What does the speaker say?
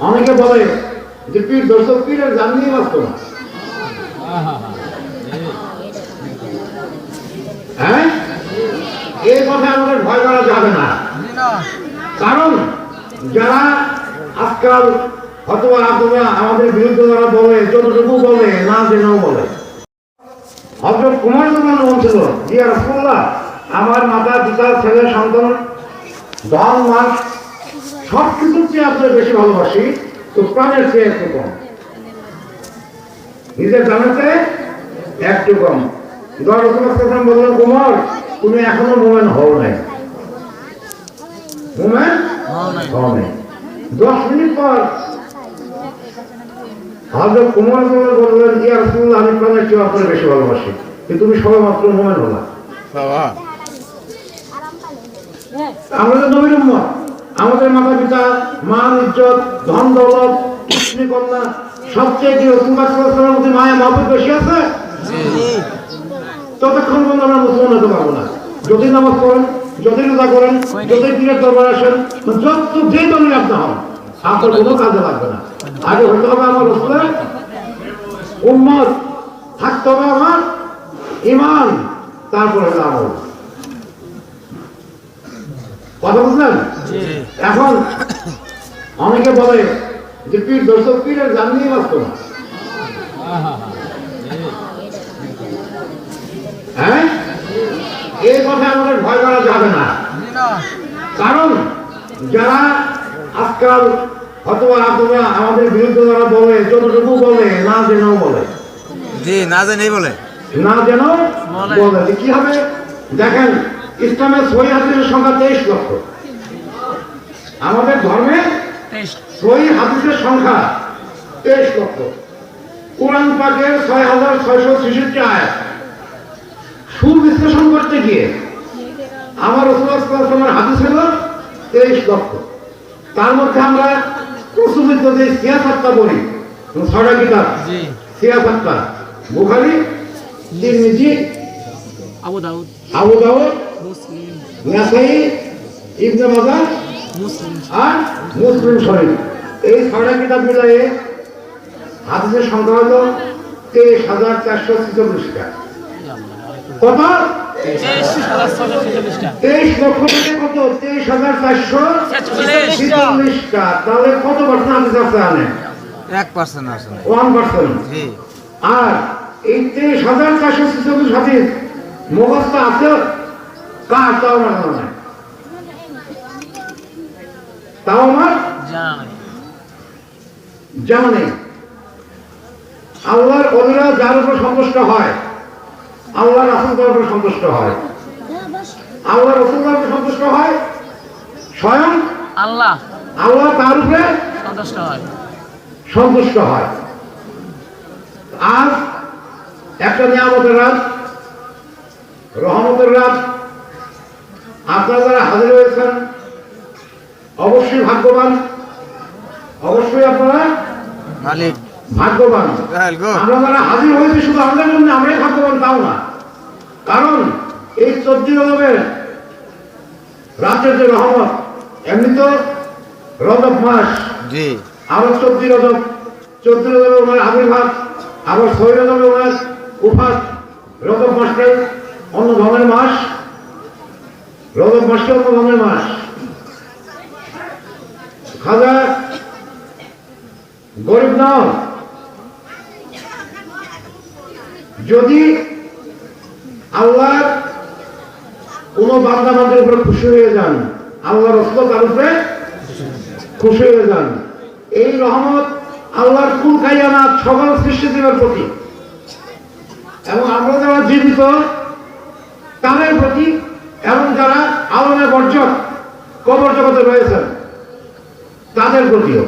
অনেকে বলে যে পীর দর্শক পীরের জান নিয়ে বাঁচত না হ্যাঁ? এই কথা আমাদের ভয় করা যাবে না। কারণ যারা আজকাল অথবা অথবা আমাদের বিরুদ্ধে যারা বলে, যতটুকু বলে, না জেনেও বলে। হজরত কুমার দোকান বলছিল জিয়া আমার মাতা পিতা ছেলে সন্তান ধন মান সব কিছুর চেয়ে আপনার বেশি ভালোবাসি তো প্রাণের চেয়ে একটু কম। নিজের জানাতে একটু কম। বললেন কুমার তুমি এখনও মোমেন হও নাই। মোমেন হও নাই। দশ মিনিট পর কুমার বললেন ইয়া রসুল্লাহ আমি প্রাণের চেয়ে আপনার বেশি ভালোবাসি। তুমি সবাই মাত্র মোমেন হলা। আমরা তো নবীর উম্মত। আমাদের মাতা পিতা, মান, ইজ্জত, ধন, দৌলত কন্যা সবচেয়ে মায়া বেশি আছে? ততক্ষণ পর্যন্ত আমরা মুসলমান হতে পারব না। যদি নামাজ পড়েন যদি রোজা করেন যদি পীরের দরবার আসেন, যত যে আপনি হন, আপনার কোনো কাজে লাগবে না। আগে হতে হবে আমার রসুলের উম্মত, থাকতে হবে আমার ইমান, তারপরে হলো আমল কথা বুঝলেন? এখন অনেকে বলে যে পীর দর্শক পীরের জান নিয়ে বাঁচত না। হ্যাঁ? এই কথা আমাদের ভয় করা যাবে না। কারণ যারা আজকাল অথবা অথবা আমাদের বিরুদ্ধে যারা বলে যতটুকু বলে না জেনেও বলে। জি না জানি বলে। না যেন বলে। কি হবে? দেখেন ইসলামের সহি হাদিসের সংখ্যা তেইশ লক্ষ। আমাদের ধর্মে সহি হাদিসের সংখ্যা তেইশ লক্ষ। কোরআন পাকের ছয় হাজার ছয়শো ছেষট্টি আয়াত। সুবিশ্লেষণ করতে গিয়ে আমার রসুলের হাদিস হল তেইশ লক্ষ। তার মধ্যে আমরা প্রচলিত যে সিয়াসাতটা বলি ছয়টা কিতাব। জি। সিয়াসাতটা বুখারি তিরমিজি আবু দাউদ। আবু দাউদ নাসাই ইবনে মাজাহ আর মুসলিম শরীফ। এই ছয়টা কিতাব মিলিয়ে হাদিসের সংখ্যা হলো তেইশ হাজার চারশো ছেচল্লিশটা। কত? তেইশ তেইশ লক্ষ থেকে কত? তেইশ হাজার চারশো ছেচল্লিশটা। তাহলে কত পার্সেন্ট হাদিস আছে আনে এক পার্সেন্ট আছে। ওয়ান পার্সেন্ট আর এই তেইশ হাজার চারশো ছেচল্লিশ হাদিস মুখস্থ আছে? কার তাও জানা নাই তাও আমার? জানা। নাই আল্লাহর অলিরা যার উপর সন্তুষ্ট হয় আল্লাহ রাসুল তার উপর সন্তুষ্ট হয়। আল্লাহ রসুল তার উপর সন্তুষ্ট হয় স্বয়ং আল্লাহ আল্লাহ তার উপরে সন্তুষ্ট হয়। সন্তুষ্ট হয়। আজ একটা নিয়ামতের রাত রহমতের রাত আপনারা যারা হাজির হয়েছেন অবশ্যই ভাগ্যবান। অবশ্যই আপনারা ভাগ্যবান। আমরা যারা হাজির হয়েছি শুধু আমাদের জন্য আমরাই ভাগ্যবান তাও না। কারণ এই চোদ্দ রজবের রাতের যে রহমত এমনি তো রজব মাস। আবার চোদ্দ রজব চোদ্দ রজবে ওনার আবির্ভাব আবার ছয় রজবে ওনার উপাস রজব মাসটাই অন্য ধর্মের মাস। রজব মাসটা ধর্মের মাস। খাজা, গরিব নাও যদি আল্লাহ কোন বান্দা বান্দার উপরে খুশি হয়ে যান, আল্লাহ রসল তার উপরে খুশি হয়ে যান, এই রহমত আল্লাহর কুল খাইয়ানা সকল সৃষ্টিজীবের প্রতি। এবং আমরা যারা জীবিত, তাদের প্রতি বর্জক কবর জগতে রয়েছেন তাদের প্রতিও।